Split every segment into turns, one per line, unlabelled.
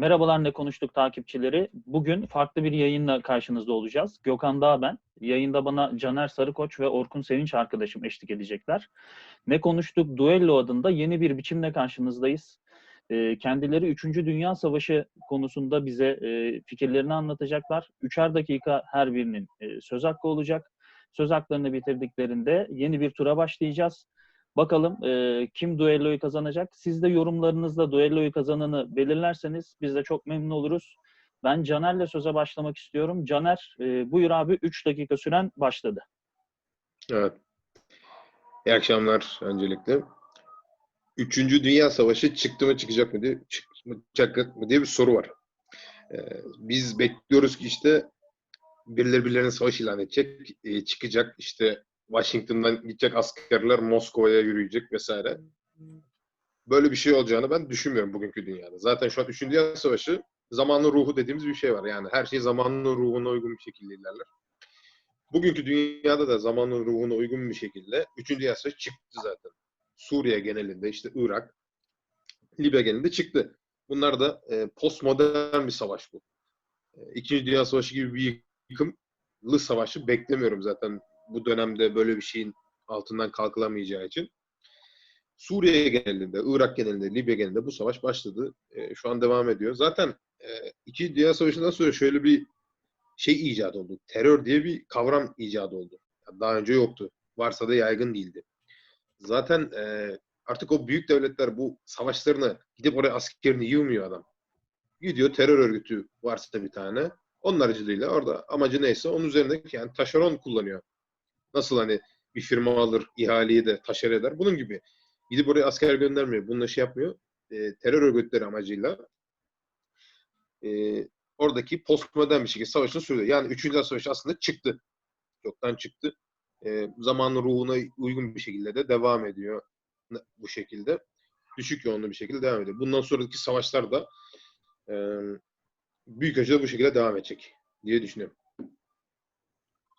Merhabalar ne konuştuk takipçileri. Bugün farklı bir yayınla karşınızda olacağız. Gökhan Dağ ben. Yayında bana Caner Sarıkoç ve Orkun Sevinç arkadaşım eşlik edecekler. Ne konuştuk Duello adında yeni bir biçimle karşınızdayız. Ee, Kendileri 3. Dünya Savaşı konusunda bize e, fikirlerini anlatacaklar. Üçer dakika her birinin e, söz hakkı olacak. Söz haklarını bitirdiklerinde yeni bir tura başlayacağız. Bakalım e, kim duelloyu kazanacak? Siz de yorumlarınızla duelloyu kazananı belirlerseniz biz de çok memnun oluruz. Ben Caner'le söze başlamak istiyorum. Caner, e, buyur abi 3 dakika süren başladı.
Evet. İyi akşamlar öncelikle. Üçüncü Dünya Savaşı çıktı mı çıkacak mı diye, çıkacak mı diye bir soru var. Ee, biz bekliyoruz ki işte birileri birilerine savaş ilan edecek, e, çıkacak işte Washington'dan gidecek askerler Moskova'ya yürüyecek vesaire. Böyle bir şey olacağını ben düşünmüyorum bugünkü dünyada. Zaten şu an Üçüncü Dünya Savaşı zamanın ruhu dediğimiz bir şey var. Yani her şey zamanın ruhuna uygun bir şekilde ilerler. Bugünkü dünyada da zamanın ruhuna uygun bir şekilde Üçüncü Dünya Savaşı çıktı zaten. Suriye genelinde, işte Irak, Libya genelinde çıktı. Bunlar da e, postmodern bir savaş bu. E, İkinci Dünya Savaşı gibi bir yıkımlı savaşı beklemiyorum zaten bu dönemde böyle bir şeyin altından kalkılamayacağı için. Suriye genelinde, Irak genelinde, Libya genelinde bu savaş başladı. E, şu an devam ediyor. Zaten e, İkinci Dünya Savaşı'ndan sonra şöyle bir şey icat oldu. Terör diye bir kavram icat oldu. Daha önce yoktu. Varsa da yaygın değildi. Zaten e, artık o büyük devletler bu savaşlarını gidip oraya askerini yığmıyor adam. Gidiyor terör örgütü varsa bir tane. Onun aracılığıyla orada amacı neyse onun üzerinde yani taşeron kullanıyor. Nasıl hani bir firma alır, ihaleyi de taşer eder. Bunun gibi. Gidip oraya asker göndermiyor. Bununla şey yapmıyor. E, terör örgütleri amacıyla e, oradaki postmodern bir şekilde savaşını sürdü. Yani 3. Dünya Savaşı aslında çıktı. Çoktan çıktı. E, zamanın ruhuna uygun bir şekilde de devam ediyor bu şekilde. Düşük yoğunlu bir şekilde devam ediyor. Bundan sonraki savaşlar da e, büyük ölçüde bu şekilde devam edecek diye düşünüyorum.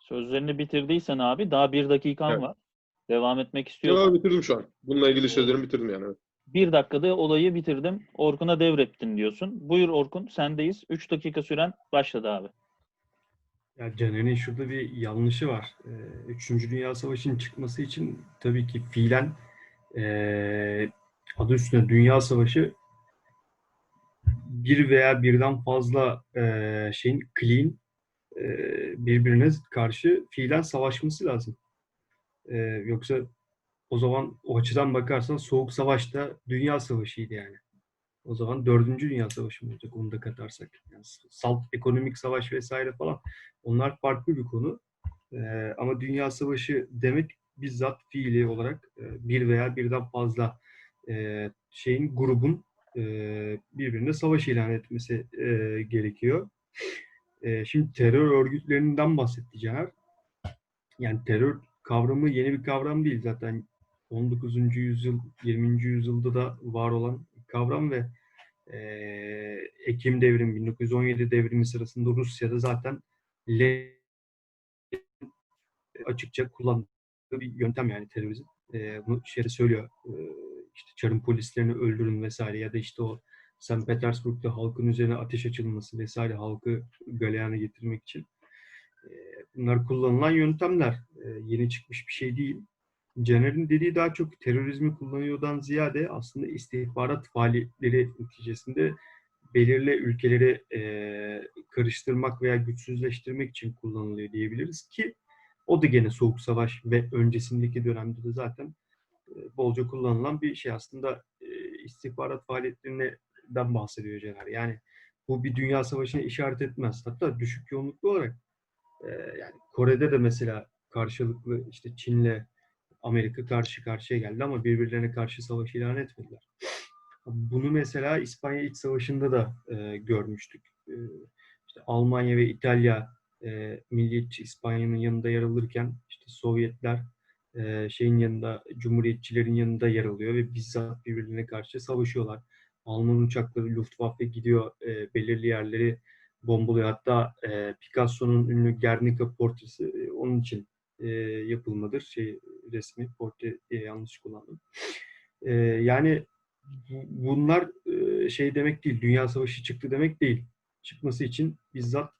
Sözlerini bitirdiysen abi daha bir dakikan
Evet.
var. Devam etmek istiyorsan.
Ya bitirdim şu an. Bununla ilgili sözlerimi bitirdim yani. evet.
Bir dakikada olayı bitirdim. Orkun'a devrettin diyorsun. Buyur Orkun sendeyiz. 3 dakika süren başladı abi.
Ya Caner'in şurada bir yanlışı var. Ee, Üçüncü Dünya Savaşı'nın çıkması için tabii ki fiilen ee, adı üstünde Dünya Savaşı bir veya birden fazla ee, şeyin clean ee, birbirine karşı fiilen savaşması lazım. Yoksa o zaman o açıdan bakarsan Soğuk Savaş'ta Dünya Savaşı'ydı yani. O zaman dördüncü Dünya Savaşı mı olacak onu da katarsak. Yani salt ekonomik savaş vesaire falan onlar farklı bir konu. Ee, ama Dünya Savaşı demek bizzat fiili olarak e, bir veya birden fazla e, şeyin grubun e, birbirine savaş ilan etmesi e, gerekiyor. E, şimdi terör örgütlerinden bahsetti Caner. Yani terör kavramı yeni bir kavram değil zaten 19. yüzyıl, 20. yüzyılda da var olan kavram ve e, Ekim devrimi, 1917 devrimi sırasında Rusya'da zaten Lenin açıkça kullandığı bir yöntem yani terörizm. E, bunu şeyde söylüyor, e, işte Çar'ın polislerini öldürün vesaire ya da işte o St. Petersburg'da halkın üzerine ateş açılması vesaire halkı galeyana getirmek için. E, bunlar kullanılan yöntemler. E, yeni çıkmış bir şey değil. Caner'in dediği daha çok terörizmi kullanıyordan ziyade aslında istihbarat faaliyetleri neticesinde belirli ülkeleri e, karıştırmak veya güçsüzleştirmek için kullanılıyor diyebiliriz ki o da gene Soğuk Savaş ve öncesindeki dönemde de zaten e, bolca kullanılan bir şey aslında e, istihbarat faaliyetlerinden bahsediyor Caner. Yani bu bir dünya savaşına işaret etmez. Hatta düşük yoğunluklu olarak e, yani Kore'de de mesela karşılıklı işte Çin'le Amerika karşı karşıya geldi ama birbirlerine karşı savaş ilan etmediler. Bunu mesela İspanya İç Savaşı'nda da e, görmüştük. E, işte Almanya ve İtalya e, milliyetçi İspanya'nın yanında yer alırken işte Sovyetler e, şeyin yanında, Cumhuriyetçilerin yanında yer alıyor ve bizzat birbirlerine karşı savaşıyorlar. Alman uçakları Luftwaffe gidiyor e, belirli yerleri bombalıyor. Hatta e, Picasso'nun ünlü Guernica portresi e, onun için e, yapılmadır. Şey resmi portre diye yanlış kullandım. E, yani bu- bunlar e, şey demek değil. Dünya Savaşı çıktı demek değil. Çıkması için bizzat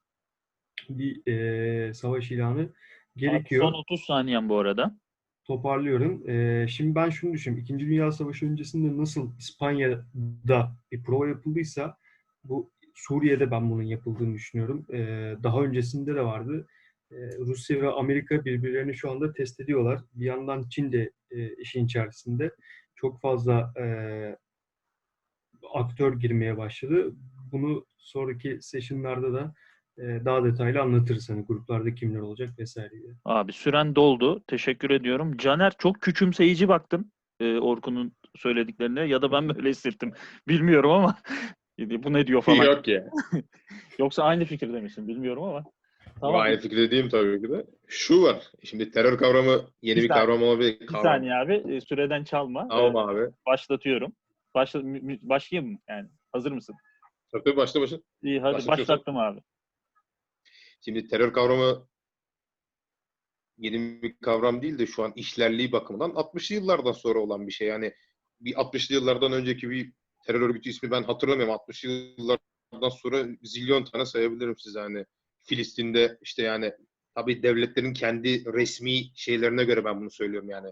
bir e, savaş ilanı
Abi
gerekiyor
son 30 saniyen bu arada.
toparlıyorum. Ee, şimdi ben şunu düşünüyorum. İkinci Dünya Savaşı öncesinde nasıl İspanya'da bir prova yapıldıysa bu Suriye'de ben bunun yapıldığını düşünüyorum. Ee, daha öncesinde de vardı. Ee, Rusya ve Amerika birbirlerini şu anda test ediyorlar. Bir yandan Çin de e, işin içerisinde. Çok fazla e, aktör girmeye başladı. Bunu sonraki session'larda da e, daha detaylı anlatırız. Hani gruplarda kimler olacak vesaire diye.
Abi süren doldu. Teşekkür ediyorum. Caner çok küçümseyici baktım e, Orkun'un söylediklerine ya da ben böyle hissettim. Bilmiyorum ama bu ne diyor falan.
Yok ya.
Yoksa aynı fikirde misin bilmiyorum ama.
Tamam. Aynı fikirde değilim tabii ki de. Şu var. Şimdi terör kavramı yeni
Bir
bir,
saniye.
kavram olabilir.
Bir
Kavram.
saniye abi e, süreden çalma.
Tamam
E,
abi.
başlatıyorum. Başla, başlayayım mı? Yani hazır mısın?
Tabii başla başla.
İyi hadi başlattım abi.
Şimdi terör kavramı yeni bir kavram değil de şu an işlerliği bakımından 60'lı yıllardan sonra olan bir şey. Yani bir 60'lı yıllardan önceki bir terör örgütü ismi ben hatırlamıyorum. 60'lı yıllardan sonra zilyon tane sayabilirim size hani. Filistin'de işte yani tabii devletlerin kendi resmi şeylerine göre ben bunu söylüyorum yani.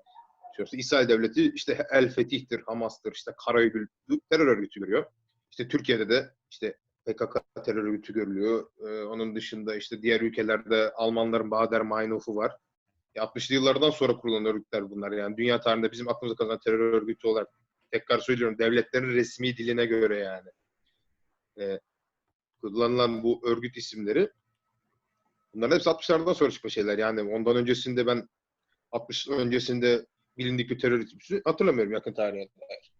İşte İsrail devleti işte El Fetih'tir, Hamas'tır, işte Karayüzül terör örgütü görüyor. İşte Türkiye'de de işte PKK terör örgütü görülüyor. Ee, onun dışında işte diğer ülkelerde Almanların Bader Meinhof'u var. E, 60'lı yıllardan sonra kurulan örgütler bunlar. Yani dünya tarihinde bizim aklımıza kalan terör örgütü olarak tekrar söylüyorum devletlerin resmi diline göre yani. E, kullanılan bu örgüt isimleri bunların hepsi 60'lardan sonra çıkma şeyler. Yani ondan öncesinde ben 60 öncesinde bilindik bir terör örgütü hatırlamıyorum yakın tarihe dair.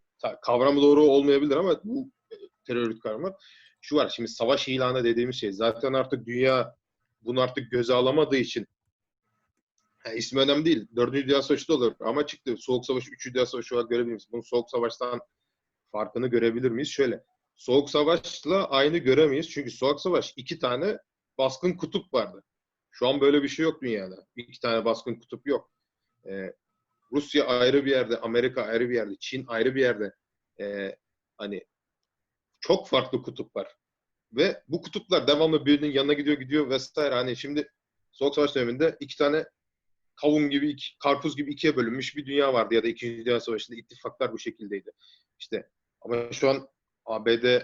Kavramı doğru olmayabilir ama bu e, terör örgütü kavramı şu var. Şimdi savaş ilanı dediğimiz şey zaten artık dünya bunu artık göze alamadığı için yani ismi önemli değil. Dördüncü Dünya Savaşı da olur ama çıktı. Soğuk Savaş, Üçüncü Dünya Savaşı olarak görebilir miyiz? Bunun Soğuk Savaş'tan farkını görebilir miyiz? Şöyle. Soğuk Savaş'la aynı göremeyiz. Çünkü Soğuk Savaş iki tane baskın kutup vardı. Şu an böyle bir şey yok dünyada. İki tane baskın kutup yok. Ee, Rusya ayrı bir yerde, Amerika ayrı bir yerde, Çin ayrı bir yerde. Ee, hani çok farklı kutup var. Ve bu kutuplar devamlı birbirinin yanına gidiyor gidiyor vesaire. Hani şimdi Soğuk Savaş döneminde iki tane kavun gibi, iki, karpuz gibi ikiye bölünmüş bir dünya vardı ya da İkinci Dünya Savaşı'nda ittifaklar bu şekildeydi. İşte ama şu an ABD,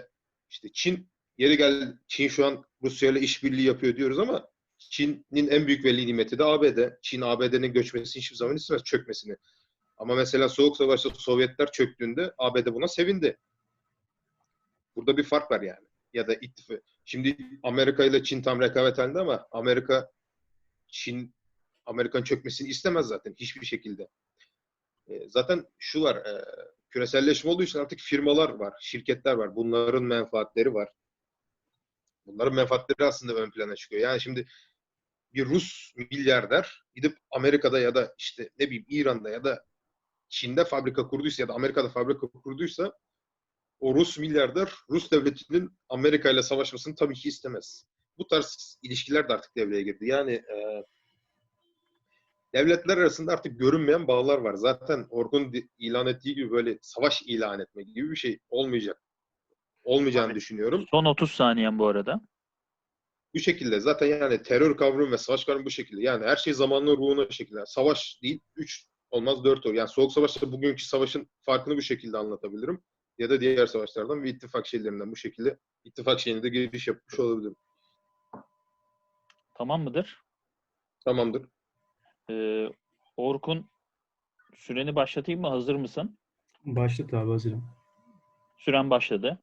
işte Çin, yeri gel Çin şu an Rusya ile işbirliği yapıyor diyoruz ama Çin'in en büyük veli nimeti de ABD. Çin ABD'nin göçmesini hiçbir zaman istemez, çökmesini. Ama mesela Soğuk Savaş'ta Sovyetler çöktüğünde ABD buna sevindi. Burada bir fark var yani. Ya da ittifak. Şimdi Amerika ile Çin tam rekabet halinde ama Amerika Çin Amerikan çökmesini istemez zaten hiçbir şekilde. E, zaten şu var. E, küreselleşme olduğu için artık firmalar var, şirketler var. Bunların menfaatleri var. Bunların menfaatleri aslında ön plana çıkıyor. Yani şimdi bir Rus milyarder gidip Amerika'da ya da işte ne bileyim İran'da ya da Çin'de fabrika kurduysa ya da Amerika'da fabrika kurduysa o Rus milyarder Rus devletinin Amerika ile savaşmasını tabii ki istemez. Bu tarz ilişkiler de artık devreye girdi. Yani e, devletler arasında artık görünmeyen bağlar var. Zaten Orkun ilan ettiği gibi böyle savaş ilan etme gibi bir şey olmayacak. Olmayacağını
Abi.
düşünüyorum.
Son 30 saniyen bu arada.
Bu şekilde zaten yani terör kavramı ve savaş kavramı bu şekilde. Yani her şey zamanla ruhuna şekilde. Savaş değil, 3 olmaz 4 olur. Yani Soğuk Savaş'ta bugünkü savaşın farkını bu şekilde anlatabilirim. Ya da diğer savaşlardan ve ittifak şeylerinden bu şekilde ittifak şeyine de giriş yapmış olabilirim.
Tamam mıdır?
Tamamdır.
Ee, Orkun süreni başlatayım mı? Hazır mısın?
Başlat abi hazırım.
Süren başladı.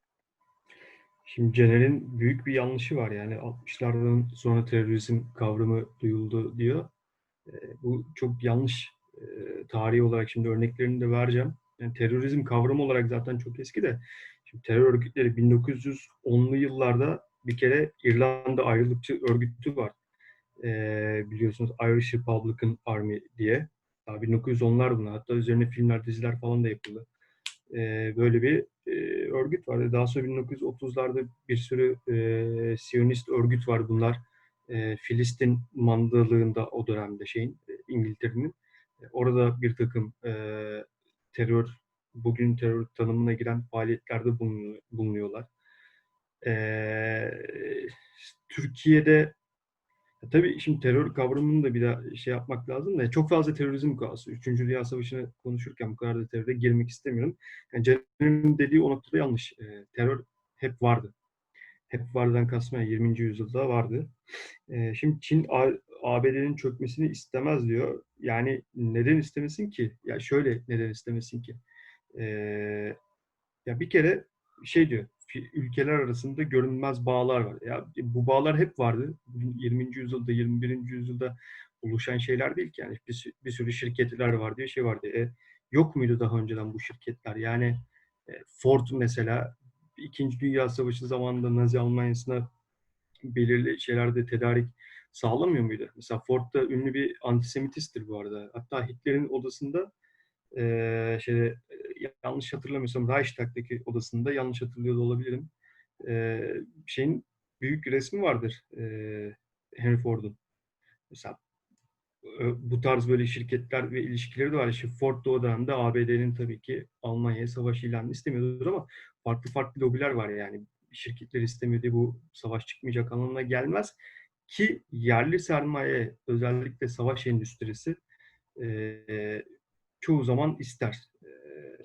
Şimdi Caner'in büyük bir yanlışı var yani 60'lardan sonra terörizm kavramı duyuldu diyor. Ee, bu çok yanlış e, tarihi olarak şimdi örneklerini de vereceğim. Yani terörizm kavramı olarak zaten çok eski de şimdi terör örgütleri 1910'lu yıllarda bir kere İrlanda ayrılıkçı örgütü var. Ee, biliyorsunuz Irish Republican Army diye. Daha 1910'lar bunlar. Hatta üzerine filmler, diziler falan da yapıldı. E, böyle bir e, örgüt vardı. Daha sonra 1930'larda bir sürü e, Siyonist örgüt var bunlar. E, Filistin mandalığında o dönemde şeyin e, İngiltere'nin E, orada bir takım e, terör bugün terör tanımına giren faaliyetlerde bulunuyor- bulunuyorlar. E, Türkiye'de ya Tabii şimdi terör kavramını da bir daha şey yapmak lazım da çok fazla terörizm konusu. Üçüncü Dünya Savaşı'nı konuşurken bu kadar da teröre girmek istemiyorum. Yani Caner'in dediği o noktada yanlış. Ee, terör hep vardı. Hep vardan kasma 20. yüzyılda vardı. Ee, şimdi Çin ABD'nin çökmesini istemez diyor. Yani neden istemesin ki? Ya şöyle neden istemesin ki? Ee, ya bir kere şey diyor, ülkeler arasında görünmez bağlar var. Ya bu bağlar hep vardı. Bugün 20. yüzyılda, 21. yüzyılda oluşan şeyler değil ki. Yani bir, bir sürü şirketler var diye şey vardı. E, yok muydu daha önceden bu şirketler? Yani e, Ford mesela İkinci Dünya Savaşı zamanında Nazi Almanya'sına belirli şeylerde tedarik sağlamıyor muydu? Mesela Ford da ünlü bir antisemitisttir bu arada. Hatta Hitler'in odasında eee şeyde e, yanlış hatırlamıyorsam Reichstag'daki odasında yanlış hatırlıyor da olabilirim. Eee, şeyin büyük resmi vardır eee Henry Ford'un. Mesela e, bu tarz böyle şirketler ve ilişkileri de var. İşte Ford da o dönemde ABD'nin tabii ki Almanya'ya savaş ilanını istemiyordur ama farklı farklı lobiler var yani. Şirketler istemiyor diye bu savaş çıkmayacak anlamına gelmez. Ki yerli sermaye özellikle savaş endüstrisi e, çoğu zaman ister. E,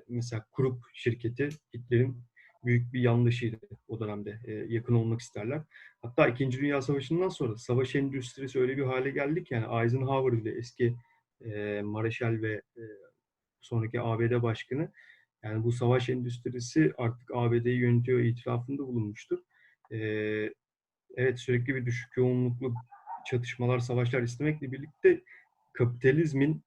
mesela Krupp şirketi Hitler'in büyük bir yanlışıydı o dönemde. E, yakın olmak isterler. Hatta İkinci Dünya Savaşı'ndan sonra savaş endüstrisi öyle bir hale geldi ki yani Eisenhower bile eski e, Mareşal ve e, sonraki ABD başkanı yani bu savaş endüstrisi artık ABD'yi yönetiyor itirafında bulunmuştur. E, evet sürekli bir düşük yoğunluklu çatışmalar, savaşlar istemekle birlikte kapitalizmin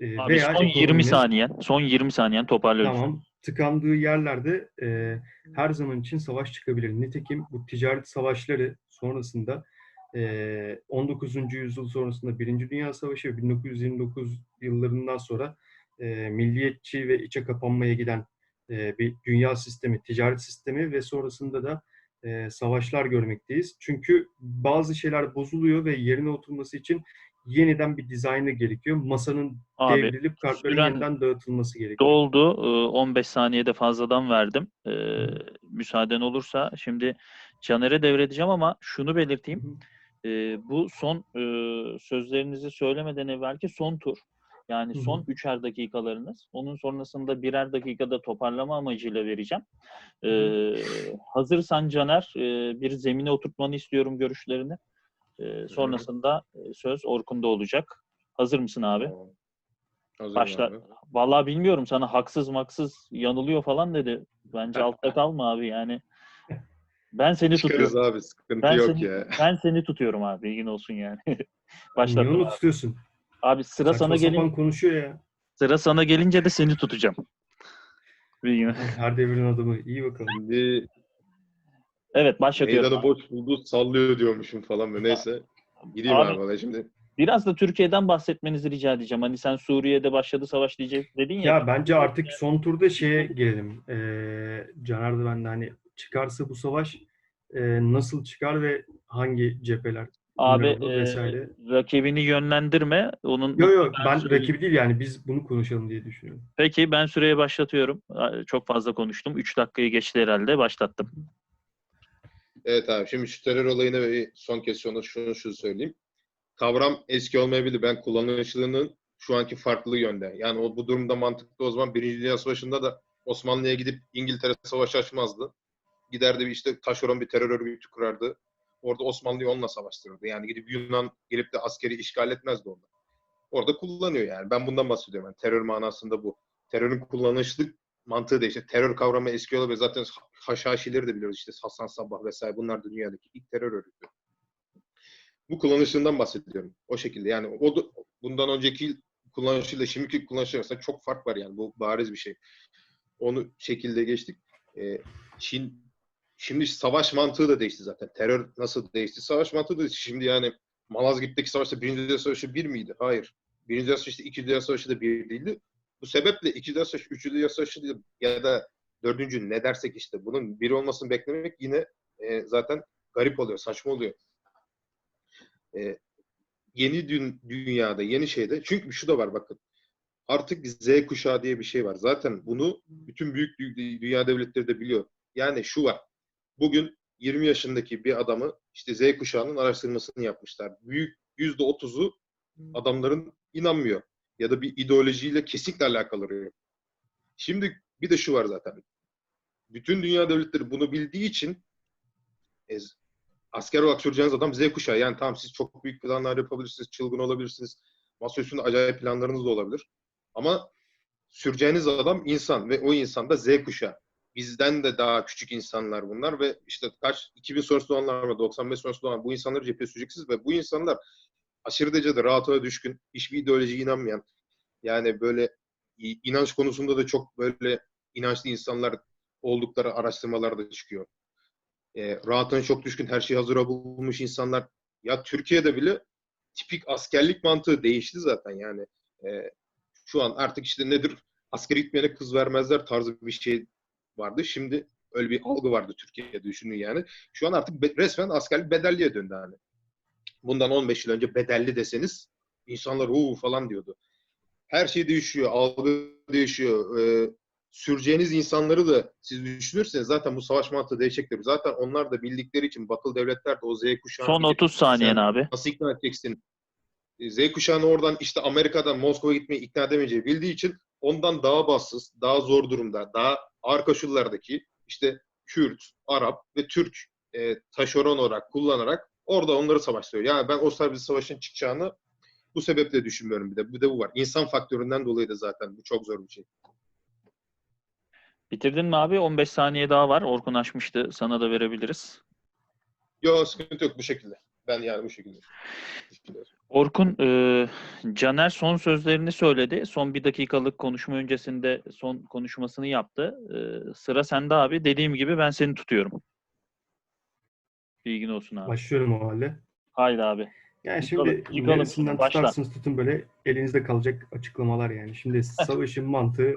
e,
Abi
veya
son 20
ekonominin-
saniyen, son 20 saniyen toparlıyoruz.
Tamam. Tıkandığı yerlerde e, her zaman için savaş çıkabilir. Nitekim bu ticaret savaşları sonrasında e, 19. yüzyıl sonrasında Birinci Dünya Savaşı ve 1929 yıllarından sonra e, milliyetçi ve içe kapanmaya giden e, bir dünya sistemi, ticaret sistemi ve sonrasında da e, savaşlar görmekteyiz. Çünkü bazı şeyler bozuluyor ve yerine oturması için yeniden bir dizaynı gerekiyor. Masanın
Abi
devrilip kartların yeniden dağıtılması gerekiyor.
doldu. Ee, 15 saniyede fazladan verdim. Ee, müsaaden olursa şimdi Caner'e devredeceğim ama şunu belirteyim. Ee, bu son e, sözlerinizi söylemeden evvelki son tur. Yani son üçer dakikalarınız. Onun sonrasında birer dakikada toparlama amacıyla vereceğim. Ee, hazırsan Caner e, bir zemine oturtmanı istiyorum görüşlerini. Ee, sonrasında e, söz Orkun'da olacak. Hazır mısın abi?
Tamam. Hazırım
Başla.
abi.
Vallahi bilmiyorum sana haksız maksız yanılıyor falan dedi. Bence altta kalma abi yani. Ben seni
Çıkarız
tutuyorum.
abi sıkıntı
Ben
yok
seni,
ya.
ben seni tutuyorum abi bilgin olsun yani.
Niye
Başlattım
onu
abi.
tutuyorsun?
Abi sıra
Saçma
sana gelin
konuşuyor ya.
sıra sana gelince de seni tutacağım. Bilgin.
Her devrin adamı. İyi bakalım.
Şimdi
Evet başlatıyorum.
meydanı boş buldu sallıyor diyormuşum falan böyle neyse. Gideyim
Abi-
abi, bana şimdi.
Biraz da Türkiye'den bahsetmenizi rica edeceğim. Hani sen Suriye'de başladı savaş diyecek dedin ya.
Ya bence artık son turda şeye girelim. Ee, Caner de ben de hani çıkarsa bu savaş e, nasıl çıkar ve hangi cepheler?
abi e,
vesaire.
rakibini yönlendirme. Onun
Yok yok ben
söyleyeyim.
rakibi değil yani biz bunu konuşalım diye düşünüyorum.
Peki ben süreye başlatıyorum. Çok fazla konuştum. 3 dakikayı geçti herhalde. Başlattım.
Evet abi şimdi şu terör olayına bir son kez şunu, şunu, şunu söyleyeyim. Kavram eski olmayabilir. Ben kullanışlılığının şu anki farklı yönde. Yani o bu durumda mantıklı o zaman Birinci Dünya Savaşı'nda da Osmanlı'ya gidip İngiltere savaş açmazdı. Giderdi işte taşeron bir terör örgütü kurardı. Orada Osmanlı'yı onunla savaştırırdı. Yani gidip Yunan gelip de askeri işgal etmezdi orada. Orada kullanıyor yani. Ben bundan bahsediyorum. Yani terör manasında bu. Terörün kullanışlı mantığı da işte terör kavramı eski olabilir. Zaten Haşhaşileri de biliyoruz işte Hasan Sabbah vesaire bunlar dünyadaki ilk terör örgütü. Bu kullanışından bahsediyorum. O şekilde yani o da, bundan önceki kullanışıyla şimdiki kullanışı arasında çok fark var yani bu bariz bir şey. Onu şekilde geçtik. Ee, Çin şimdi savaş mantığı da değişti zaten. Terör nasıl değişti? Savaş mantığı da değişti. Şimdi yani Malazgirt'teki savaşta Birinci Dünya Savaşı bir miydi? Hayır. Birinci Dünya Savaşı, İkinci Dünya Savaşı da bir değildi. Bu sebeple iki yaş, üçüncü yaş ya da dördüncü ne dersek işte bunun biri olmasını beklemek yine e, zaten garip oluyor, saçma oluyor. E, yeni dün, dünyada, yeni şeyde çünkü şu da var bakın. Artık Z kuşağı diye bir şey var. Zaten bunu bütün büyük dü- dünya devletleri de biliyor. Yani şu var. Bugün 20 yaşındaki bir adamı işte Z kuşağının araştırmasını yapmışlar. Büyük yüzde otuzu adamların inanmıyor. Ya da bir ideolojiyle kesinlikle alakalı arıyor. Şimdi bir de şu var zaten. Bütün dünya devletleri bunu bildiği için e, asker olarak süreceğiniz adam Z kuşağı. Yani tamam siz çok büyük planlar yapabilirsiniz, çılgın olabilirsiniz. Masa üstünde acayip planlarınız da olabilir. Ama süreceğiniz adam insan ve o insan da Z kuşağı. Bizden de daha küçük insanlar bunlar ve işte kaç 2000 sonrası doğanlar var, 95 sonrası doğan bu insanları cepheye süreceksiniz ve bu insanlar aşırı derecede rahata düşkün, hiçbir ideolojiye inanmayan, yani böyle inanç konusunda da çok böyle inançlı insanlar oldukları araştırmalar da çıkıyor. E, rahatına çok düşkün, her şeyi hazıra bulmuş insanlar. Ya Türkiye'de bile tipik askerlik mantığı değişti zaten yani. E, şu an artık işte nedir? Askere gitmeyene kız vermezler tarzı bir şey vardı. Şimdi öyle bir algı vardı Türkiye'de düşünün yani. Şu an artık be- resmen askerlik bedelliye döndü hani. Bundan 15 yıl önce bedelli deseniz insanlar uuu falan diyordu. Her şey değişiyor, algı değişiyor. Ee, süreceğiniz insanları da siz düşünürseniz zaten bu savaş mantığı değişecektir. Zaten onlar da bildikleri için Batılı devletler de o Z kuşağını
Son 30 saniyen abi.
nasıl ikna edeceksin? Z kuşağını oradan işte Amerika'dan Moskova'ya gitmeyi ikna edemeyeceği bildiği için ondan daha bassız, daha zor durumda, daha ağır koşullardaki işte Kürt, Arap ve Türk e, taşeron olarak kullanarak orada onları savaştırıyor. Yani ben o bir savaşın çıkacağını bu sebeple düşünmüyorum bir de. Bir de bu var. İnsan faktöründen dolayı da zaten bu çok zor bir şey.
Bitirdin mi abi? 15 saniye daha var. Orkun açmıştı. Sana da verebiliriz.
Yok sıkıntı yok bu şekilde. Ben yani bu şekilde.
Orkun, e, Caner son sözlerini söyledi. Son bir dakikalık konuşma öncesinde son konuşmasını yaptı. E, sıra sende abi. Dediğim gibi ben seni tutuyorum. Bilgin olsun abi.
Başlıyorum o halde.
Haydi abi.
Yani
Yıkalım,
şimdi
yıkalım.
neresinden
Başla.
tutarsınız tutun böyle elinizde kalacak açıklamalar yani. Şimdi savaşın mantığı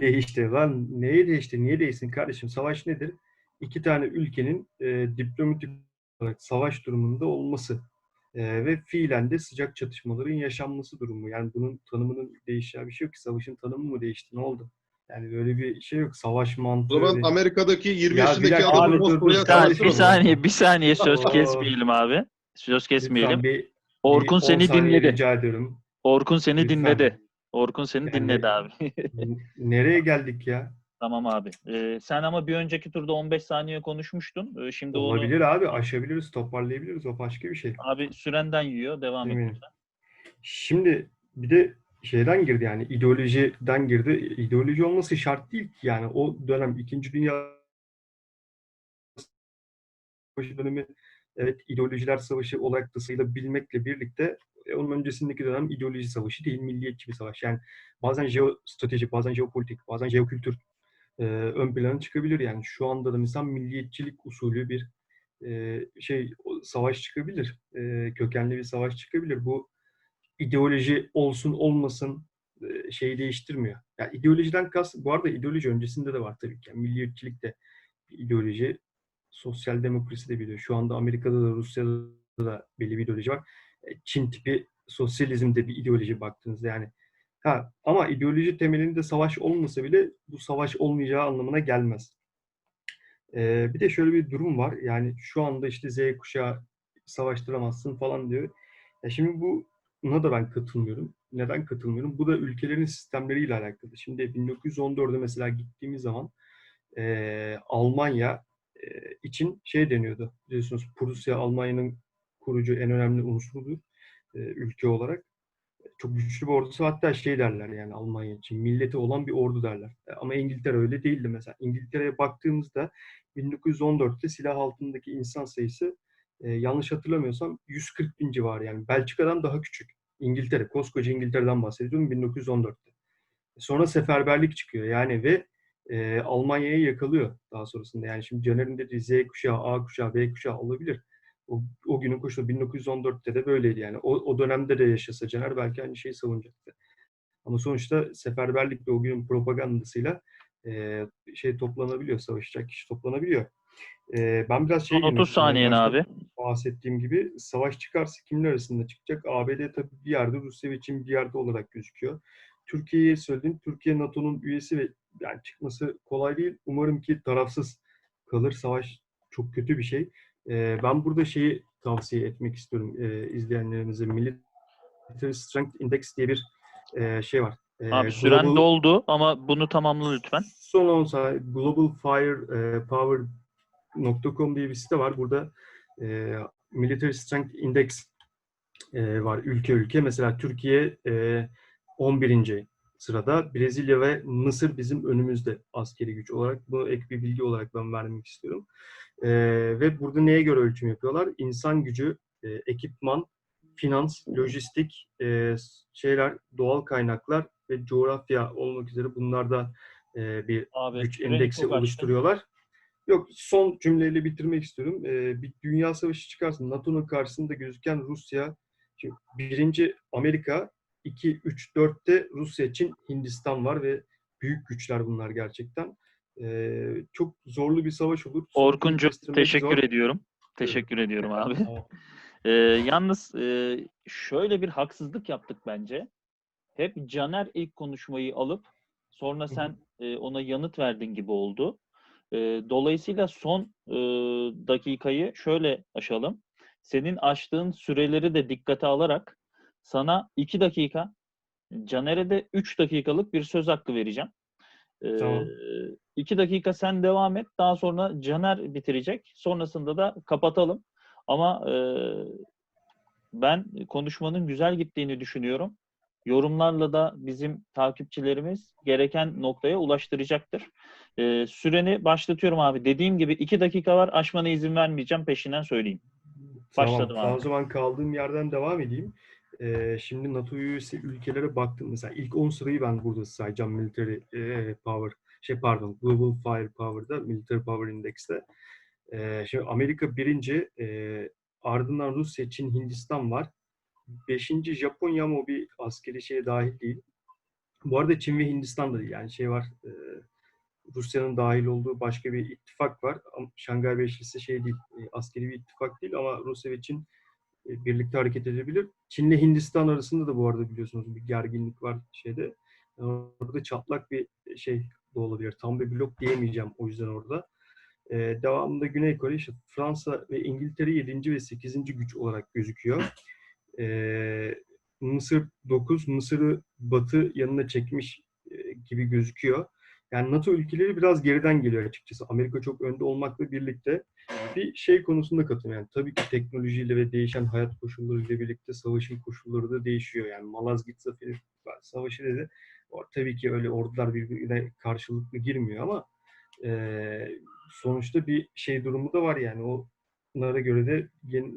değişti. Lan neye değişti? Niye değişsin kardeşim? Savaş nedir? İki tane ülkenin e, diplomatik olarak savaş durumunda olması e, ve fiilen de sıcak çatışmaların yaşanması durumu. Yani bunun tanımının değişeceği bir şey yok ki. Savaşın tanımı mı değişti? Ne oldu? Yani böyle bir şey yok. Savaş
O
mantığı.
zaman
öyle-
Amerika'daki 20
Ya
yaşındaki adamı Moskova'ya
bir
Bir saniye, bir saniye, bir saniye söz kesmeyelim abi. Söz kesmeyelim.
Bir-
Orkun
bir
seni dinledi.
Rica ediyorum.
Orkun seni
Lütfen.
dinledi. Orkun seni
Yani-
dinledi abi.
Nereye geldik ya?
Tamam abi. Ee, sen ama bir önceki turda 15 saniye konuşmuştun. Ee, şimdi onu
Olabilir abi aşabiliriz, toparlayabiliriz. O başka bir şey.
abi sürenden yiyor. Devam et.
Şimdi bir de şeyden girdi yani ideolojiden girdi. İdeoloji olması şart değil ki yani o dönem 2. Dünya Savaşı dönemi evet ideolojiler savaşı olarak da sayılabilmekle birlikte e, onun öncesindeki dönem ideoloji savaşı değil, milliyetçi bir savaş. Yani bazen jeostratejik, bazen jeopolitik, bazen jeokültür e, ön plana çıkabilir. Yani şu anda da mesela milliyetçilik usulü bir e, şey savaş çıkabilir. E, kökenli bir savaş çıkabilir. Bu ideoloji olsun olmasın şeyi değiştirmiyor. Yani ideolojiden kas bu arada ideoloji öncesinde de var tabii ki. Yani milliyetçilik de bir ideoloji, sosyal demokrasi de biliyor. Şu anda Amerika'da da Rusya'da da belli bir ideoloji var. E, Çin tipi sosyalizm de bir ideoloji baktığınızda yani. Ha, ama ideoloji temelinde savaş olmasa bile bu savaş olmayacağı anlamına gelmez. Ee, bir de şöyle bir durum var. Yani şu anda işte Z kuşağı savaştıramazsın falan diyor. Ya şimdi bu buna da ben katılmıyorum. Neden katılmıyorum? Bu da ülkelerin sistemleriyle alakalı. Şimdi 1914'e mesela gittiğimiz zaman eee, Almanya eee, için şey deniyordu. Biliyorsunuz Prusya Almanya'nın kurucu en önemli unsurudur eee, ülke olarak. Çok güçlü bir ordusu hatta şey derler yani Almanya için milleti olan bir ordu derler. E, Ama İngiltere öyle değildi mesela. İngiltere'ye baktığımızda 1914'te silah altındaki insan sayısı e, yanlış hatırlamıyorsam 140 bin civarı yani Belçika'dan daha küçük. İngiltere, koskoca İngiltere'den bahsediyorum 1914'te. Sonra seferberlik çıkıyor yani ve e, Almanya'yı yakalıyor daha sonrasında. Yani şimdi Caner'in dediği Z kuşağı, A kuşağı, B kuşağı olabilir. O, o günün koşulu 1914'te de böyleydi yani. O, o dönemde de yaşasa Caner belki aynı şeyi savunacaktı. Ama sonuçta seferberlik ve o günün propagandasıyla e, şey toplanabiliyor, savaşacak kişi toplanabiliyor. E, ben biraz şey
Son 30 saniyen abi.
bahsettiğim gibi savaş çıkarsa kimler arasında çıkacak? ABD tabii bir yerde, Rusya ve Çin bir yerde olarak gözüküyor. Türkiye'yi söyledim. Türkiye NATO'nun üyesi ve yani çıkması kolay değil. Umarım ki tarafsız kalır. Savaş çok kötü bir şey. Ee, ben burada şeyi tavsiye etmek istiyorum e, izleyenlerimize. Military Strength Index diye bir e, şey var. E,
Abi süren
Global-
doldu ama bunu tamamla lütfen.
Son 10 saniye Global Fire e, Power.com diye bir site var. Burada e, Military Strength Index e, var ülke ülke. Mesela Türkiye e, 11. sırada. Brezilya ve Mısır bizim önümüzde askeri güç olarak. Bunu ek bir bilgi olarak ben vermek istiyorum. E, ve burada neye göre ölçüm yapıyorlar? İnsan gücü, e, ekipman, finans, lojistik, e, şeyler, doğal kaynaklar ve coğrafya olmak üzere bunlarda e, bir
Abi
güç endeksi oluşturuyorlar. Yok son cümleyle bitirmek istiyorum. Ee, bir dünya savaşı çıkarsa NATO'nun karşısında gözüken Rusya, şimdi birinci Amerika, 2, 3, 4'te Rusya, Çin, Hindistan var ve büyük güçler bunlar gerçekten. Ee, çok zorlu bir savaş olur.
Orkuncu teşekkür
zor.
ediyorum. Teşekkür ediyorum abi. Ee, yalnız e, şöyle bir haksızlık yaptık bence. Hep Caner ilk konuşmayı alıp sonra sen e, ona yanıt verdin gibi oldu. E, dolayısıyla son e, dakikayı şöyle aşalım. Senin açtığın süreleri de dikkate alarak sana 2 dakika, Caner'e de 3 dakikalık bir söz hakkı vereceğim. E,
Tamam.
2 dakika sen devam et. Daha sonra Caner bitirecek. Sonrasında da kapatalım. Ama e, ben konuşmanın güzel gittiğini düşünüyorum. Yorumlarla da bizim takipçilerimiz gereken noktaya ulaştıracaktır. E, süreni başlatıyorum abi. Dediğim gibi iki dakika var. Aşmana izin vermeyeceğim. Peşinden söyleyeyim. Başladım
tamam.
abi.
O zaman kaldığım yerden devam edeyim. Ee, şimdi NATO üyesi ülkelere baktım. Mesela ilk 10 sırayı ben burada sayacağım military e, power. Şey pardon, Global Fire Power'da, Military Power Index'te. Ee, şimdi Amerika birinci, e, ardından Rusya, Çin, Hindistan var. Beşinci Japonya ama o bir askeri şeye dahil değil. Bu arada Çin ve Hindistan da değil. Yani şey var, e, Rusya'nın dahil olduğu başka bir ittifak var. Şangay Beşlisi şey değil, e, askeri bir ittifak değil ama Rusya ve Çin e, birlikte hareket edebilir. Çin ile Hindistan arasında da bu arada biliyorsunuz bir gerginlik var şeyde. E, Orada çatlak bir şey de olabilir. Tam bir blok diyemeyeceğim o yüzden orada. Devamında Güney Kore, işte Fransa ve İngiltere 7. ve 8. güç olarak gözüküyor. Mısır 9, Mısır'ı Batı yanına çekmiş gibi gözüküyor. Yani NATO ülkeleri biraz geriden geliyor açıkçası. Amerika çok önde olmakla birlikte bir şey konusunda katılıyorum. Yani tabii ki teknolojiyle ve değişen hayat koşullarıyla birlikte savaşın koşulları da değişiyor. Yani Malazgirt Zaferi Savaşı dedi. Tabii ki öyle ordular birbirine karşılıklı girmiyor ama e, sonuçta bir şey durumu da var yani. O Bunlara göre de yeni,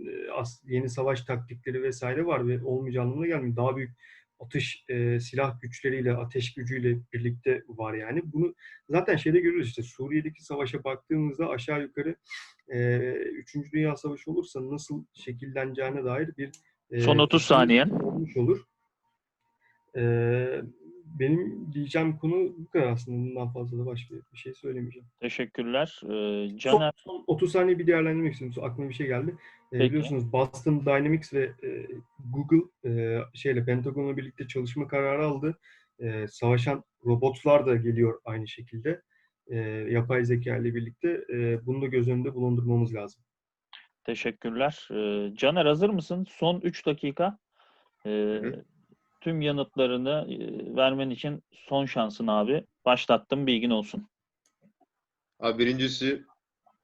yeni savaş taktikleri vesaire var ve olmayacağı anlamına gelmiyor. Daha büyük atış e, silah güçleriyle, ateş gücüyle birlikte var yani. Bunu zaten şeyde görüyoruz işte Suriye'deki savaşa baktığımızda aşağı yukarı e, 3. Dünya Savaşı olursa nasıl şekilleneceğine dair bir e,
Son 30
fikir
saniyen.
olmuş olur. E, benim diyeceğim konu bu kadar aslında. Bundan fazla da başka bir şey söylemeyeceğim.
Teşekkürler. Ee,
Son,
Caner
son 30 saniye bir değerlendirmek istiyorum. Aklıma bir şey geldi. Ee, biliyorsunuz Boston Dynamics ve e, Google e, şeyle Pentagon'la birlikte çalışma kararı aldı. E, savaşan robotlar da geliyor aynı şekilde. E, yapay zeka ile birlikte. E, bunu da göz önünde bulundurmamız lazım.
Teşekkürler. Ee, Caner hazır mısın? Son 3 dakika. Ee,
hı.
Tüm yanıtlarını e, vermen için son şansın abi. Başlattım bilgin olsun.
Abi birincisi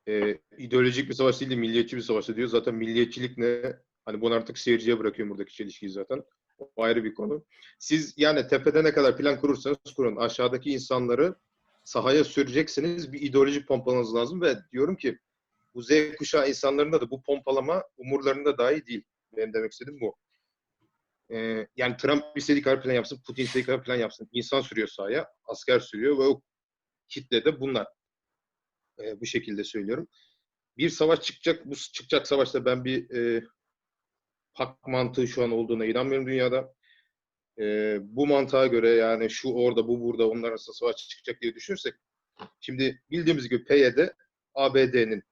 e, ideolojik bir savaş değil de milliyetçi bir savaş diyor. Zaten milliyetçilik ne? Hani bunu artık seyirciye bırakıyorum buradaki çelişkiyi zaten. O ayrı bir konu. Siz yani tepede ne kadar plan kurursanız kurun. Aşağıdaki insanları sahaya süreceksiniz. Bir ideoloji pompalamanız lazım ve diyorum ki bu Z kuşağı insanlarında da bu pompalama umurlarında dahi değil. Benim demek istediğim bu. Ee, yani Trump istediği kadar plan yapsın, Putin istediği kadar plan yapsın. İnsan sürüyor sahaya, asker sürüyor ve o kitle de bunlar. Ee, bu şekilde söylüyorum. Bir savaş çıkacak, bu çıkacak savaşta ben bir e, hak mantığı şu an olduğuna inanmıyorum dünyada. e, bu mantığa göre yani şu orada bu burada onlar arasında savaş çıkacak diye düşünürsek şimdi bildiğimiz gibi PYD ABD'nin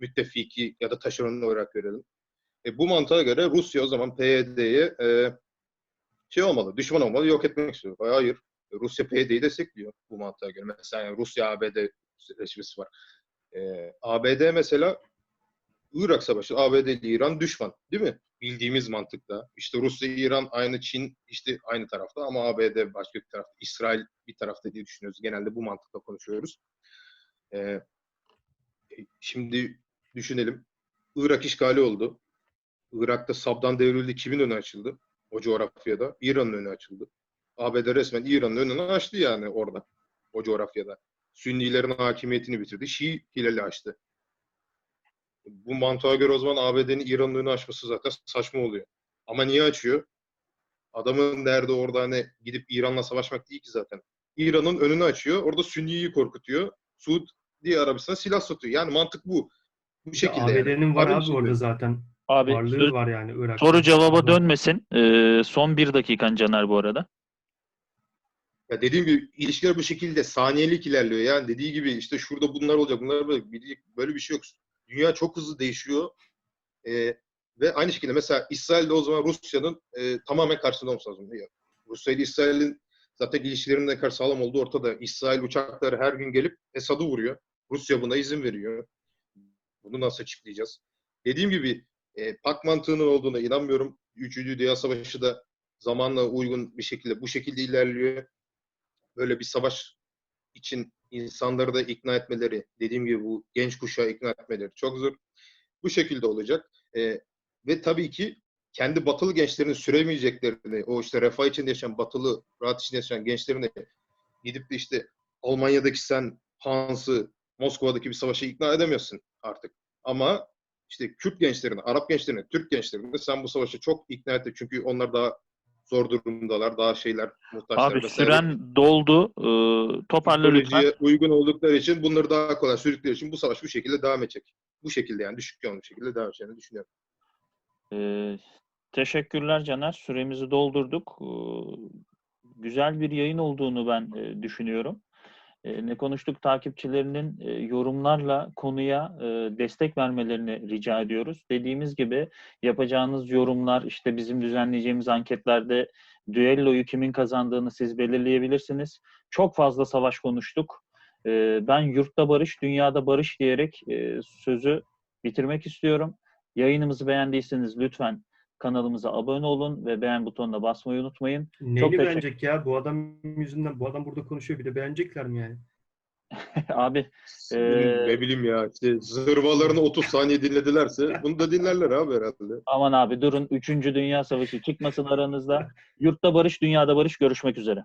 müttefiki ya da taşeronunu olarak görelim. E, bu mantığa göre Rusya o zaman PYD'ye e, şey olmalı, düşman olmalı, yok etmek istiyor. Hayır. Rusya PYD'yi destekliyor bu mantığa göre. Mesela yani Rusya ABD reşmesi var. E, ABD mesela Irak Savaşı, ABD ile İran düşman değil mi? Bildiğimiz mantıkla. İşte Rusya, İran aynı Çin işte aynı tarafta ama ABD başka bir tarafta. İsrail bir tarafta diye düşünüyoruz. Genelde bu mantıkla konuşuyoruz. Ee, şimdi düşünelim. Irak işgali oldu. Irak'ta Sab'dan devrildi. Kimin önü açıldı? O coğrafyada. İran'ın önü açıldı. ABD resmen İran'ın önünü açtı yani orada. O coğrafyada. Sünnilerin hakimiyetini bitirdi. Şii hilali açtı bu mantığa göre o zaman ABD'nin İran'ın önünü açması zaten saçma oluyor. Ama niye açıyor? Adamın derdi orada hani gidip İran'la savaşmak değil ki zaten. İran'ın önünü açıyor. Orada Sünni'yi korkutuyor. Suudi Arabistan silah satıyor. Yani mantık bu. Bu şekilde yani.
ABD'nin var
Abi
orada zaten.
Abi
Varlığı
söz-
var yani Irak.
soru cevaba dönmesin. Ee, son bir dakikan Caner bu arada.
Ya dediğim gibi ilişkiler bu şekilde saniyelik ilerliyor. Yani dediği gibi işte şurada bunlar olacak, bunlar böyle, böyle bir şey yok. Dünya çok hızlı değişiyor. Ee, ve aynı şekilde mesela İsrail de o zaman Rusya'nın e, tamamen karşısında olması lazım. Ya, Rusya ile İsrail'in zaten ilişkilerinin ne kadar sağlam olduğu ortada. İsrail uçakları her gün gelip Esad'ı vuruyor. Rusya buna izin veriyor. Bunu nasıl açıklayacağız? Dediğim gibi e, pak mantığının olduğuna inanmıyorum. Üçüncü Dünya Savaşı da zamanla uygun bir şekilde bu şekilde ilerliyor. Böyle bir savaş için insanları da ikna etmeleri, dediğim gibi bu genç kuşağı ikna etmeleri çok zor. Bu şekilde olacak. E, ve tabii ki kendi batılı gençlerin süremeyeceklerini, o işte refah içinde yaşayan, batılı rahat içinde yaşayan gençlerini gidip de işte Almanya'daki sen Hans'ı, Moskova'daki bir savaşa ikna edemiyorsun artık. Ama işte Kürt gençlerini, Arap gençlerini, Türk gençlerini sen bu savaşa çok ikna ettin. Çünkü onlar daha zor durumdalar, daha şeyler, muhtaçlar
Abi
vesaire.
süren doldu. Ee, toparla lütfen.
Uygun oldukları için bunları daha kolay sürdükleri için bu savaş bu şekilde devam edecek. Bu şekilde yani düşük bir şekilde devam edeceğini düşünüyorum.
Ee, teşekkürler Caner. Süremizi doldurduk. Ee, güzel bir yayın olduğunu ben e, düşünüyorum. E, ne konuştuk takipçilerinin e, yorumlarla konuya e, destek vermelerini rica ediyoruz. Dediğimiz gibi yapacağınız yorumlar işte bizim düzenleyeceğimiz anketlerde düelloyu kimin kazandığını siz belirleyebilirsiniz. Çok fazla savaş konuştuk. E, ben yurtta barış, dünyada barış diyerek e, sözü bitirmek istiyorum. Yayınımızı beğendiyseniz lütfen kanalımıza abone olun ve beğen butonuna basmayı unutmayın.
Neyini
teşekkür-
beğenecek ya? Bu adam yüzünden, bu adam burada konuşuyor bir de beğenecekler mi yani?
Abi Ee,
ne bileyim ya işte zırvalarını 30 saniye dinledilerse bunu da dinlerler abi herhalde.
aman abi durun 3. Dünya Savaşı çıkmasın aranızda. Yurtta barış, dünyada barış. Görüşmek üzere.